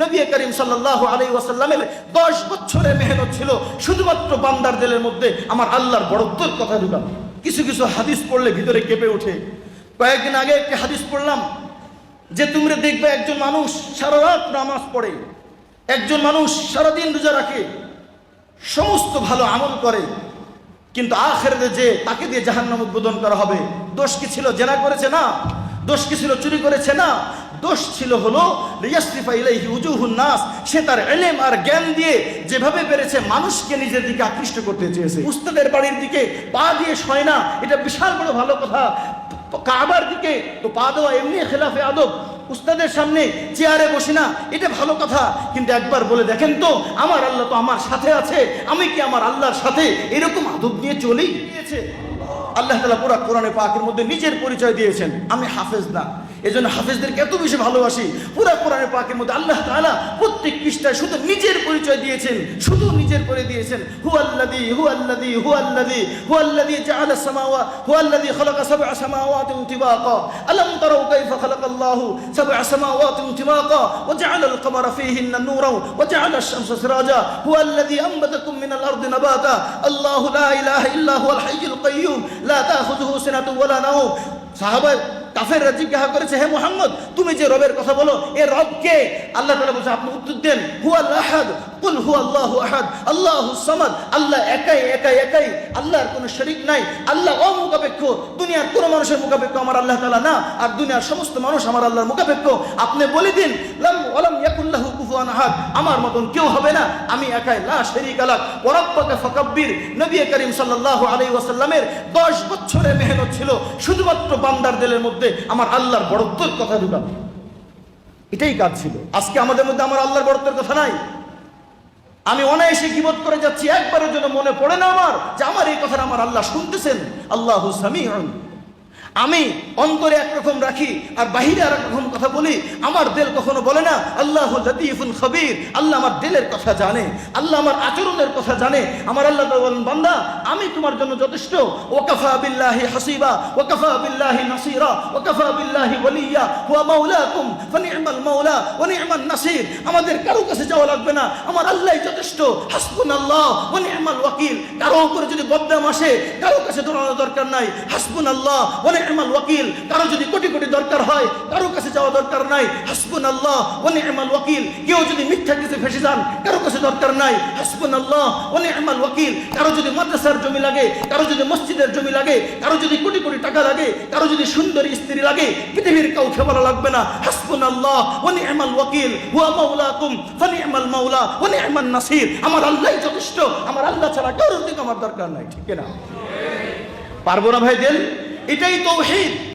নবী করিম সাল্লাল্লাহু আলাইহি ওয়াসাল্লামের 10 বছরের মেহনত ছিল। শুধুমাত্র বান্দার দেলের মধ্যে আমার আল্লাহর বড়ত্বের কথা ঢুকানো কিছু কিছু হাদিস পড়লে ভিতরে কেঁপে ওঠে। কয়েকদিন আগে একটি হাদিস পড়লাম যে তোমরা দেখবে একজন মানুষ সারা রাত নামাজ পড়ে, একজন মানুষ সারাদিন রোজা রাখে, সমস্ত ভালো আমল করে, কিন্তু আখেরাতে যে তাকে দিয়ে জাহান্নাম উদ্বোধন করা হবে, দোষ কি ছিল জেনা করেছে না? দোষ কি ছিল চুরি করেছে না? দোষ ছিল হলো সে তার এলেম আর জ্ঞান দিয়ে যেভাবে পেরেছে মানুষকে নিজের দিকে আকৃষ্ট করতে চেয়েছে। উস্তাদের বাড়ির দিকে পা দিয়ে শয় না, এটা বিশাল বড় ভালো কথা। কাবার দিকে তো পা দেওয়া এমনি খেলাফে আদব। উস্তাদের সামনে চেয়ারে বসি না, এটা ভালো কথা। কিন্তু একবার বলে দেখেন তো, আমার আল্লাহ তো আমার সাথে আছে, আমি কি আমার আল্লাহর সাথে এরকম আদব নিয়ে চলেই গিয়েছে? আল্লাহ তালা পুরা কোরআনে পাকের মধ্যে নিজের পরিচয় দিয়েছেন, আমি হাফেজ না। এই জন্য হাফেজদেরকে এত বেশি ভালোবাসি। পুরা কোরআনে পাকের মধ্যে আল্লাহ তাআলা প্রত্যেক পৃষ্ঠায় শুধু নিজের পরিচয় দিয়েছেন, শুধু নিজের করে দিয়েছেন। হু আল্লাদি হু আল্লাদি হু আল্লাদি হু আল্লাদি জাআলা সামাওয়া হু আল্লাদি খালাকা সাবআ সামাওয়াতিন তিবাকা। আলাম তারাউ কাইফা খালাকাল্লাহু সাবআ সামাওয়াতিন তিবাকা। ওয়া জাআলা আল কমারা ফীহিন্না নূরাও, ওয়া জাআলা আশ-শামসা সিরাজা। হু আল্লাদি আনবাতাকুম মিনাল আরদি নাবাতা। আল্লাহু লা ইলাহা ইল্লা হুয়াল হাইয়ুল কাইয়্যুম। লা তাখুযুহু সিনাতুন ওয়ালা নাওম। সাহাবা কাফেররা জিজ্ঞাসা করেছে? হে মোহাম্মদ, তুমি যে রবের কথা বলো, এ রব কে? আল্লাহ তালা বলছে, আপনি উত্তর দেন হু আহাদ। কুল হু আল্লাহ আহাদ, আল্লাহ সামাদ। আল্লাহ একাই একাই একাই, আল্লাহর কোনো শরিক নাই। আল্লাহ অমুখাপেক্ষ, দুনিয়ার কোনো মানুষের মুখাপেক্ষ আমার আল্লাহ তালা না, আর দুনিয়ার সমস্ত মানুষ আমার আল্লাহর মুখাপেক্ষ। আপনি বলে দিন, লাম ওলাম ইয়াকুল্লাহু কুফুয়ান আমার মতন কেউ হবে না। আমি একাই ফাকাব্বির। নবী করিম ওয়াসাল্লামের 10 বছরের মেহনত ছিল। শুধুমাত্র বান্দার দিলের মধ্যে আমার আল্লাহর বড়ত্বের কথা ঢুকানো এটাই কাজ ছিল। আজকে আমাদের মধ্যে আমার আল্লাহর বড়ত্বের কথা নাই। আমি অনায়াসে গিবত করে যাচ্ছি। একবারের জন্য মনে পড়ে না আমার যে আমার এই কথাটা আমার আল্লাহ শুনতেছেন। আল্লাহ সামিউন। আমি অন্তরে একরকম রাখি আর বাহিরে আর রকম কথা বলি, আমার দিল কখনো বলে না, আল্লাহ লতিফুন খবির, আল্লাহ আমার দিলের কথা জানে, আল্লাহ আমার আচরণের কথা জানে, আমার আল্লাহ বান্দা, আমি তোমার জন্য যথেষ্ট, ওয়াকাফা বিল্লাহি হাসিবা, ওয়াকাফা বিল্লাহি নাসিরা, ওয়াকাফা বিল্লাহি ওয়ালিয়া, হুয়া মাওলাকুম ফানি'মাল মাওলা, ওয়া নি'মান নাসির, আমাদের কারও কাছে যাওয়া লাগবে না, আমার আল্লাহই যথেষ্ট, হাসবুনাল্লাহ, ওয়া নি'মাল ওয়াকিল, কারও উপরে যদি বদনাম আসে, কারও কাছে দৌড়ানোর দরকার নাই, হাসবুনাল্লাহ ওয়া নি'মাল ওয়াকিল কারও যদি কোটি কোটি দরকার হয়, কারও কাছে যাওয়া দরকার নাই, হাসবুনাল্লাহ ওয়া নি'মাল ওয়াকিল। কেউ যদি মিথ্যা কিছু ফেসে যান, কারও কাছে দরকার নাই, হাসবুনাল্লাহ ওয়া নি'মাল ওয়াকিল। কারও যদি মাদ্রাসার জমি লাগে, কারও যদি মসজিদের জমি লাগে, কারও যদি কোটি কোটি টাকা লাগে, কারও যদি সুন্দরী স্ত্রী লাগে, পৃথিবীর কাউকে বলা লাগবে না, হাসবুনাল্লাহ ওয়া নি'মাল ওয়াকিল। হুয়া মাওলাকুম ফানি'মাল মাওলা ওয়া নি'মান নাসির। আমার আল্লাহই যথেষ্ট, আমার আল্লাহ ছাড়া কারোর দিকে আমার দরকার নাই, ঠিক না পারব না ভাই দেন এটাই তৌহিদ।